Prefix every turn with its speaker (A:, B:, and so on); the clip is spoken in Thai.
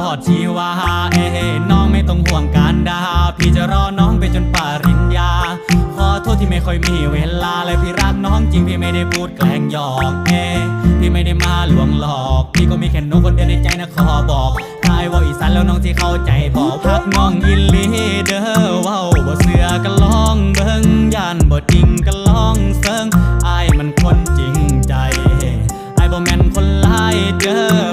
A: ลอดชีวาเอ้น้องไม่ต้องห่วงการดา พี่จะรอน้องไปจนปาริญญา ขอโทษที่ไม่ค่อยมีเวลาเลยพี่รักน้องจริงพี่ไม่ได้พูดแกล้งหยอกเอ้พี่ไม่ได้มาหลวงหลอก พี่ก็มีแค่น้องคนเดียวในใจนะขอบอกทายว่าอีสานแล้วน้องที่เข้าใจบอกพักน้องอินลีเดอร์ว่าวเสือกันลองเบิ้งยันบ่จริงกันลองเซิงไอ้มันคนจริงใจไอ้บ่แม่นคนไล่เด้อ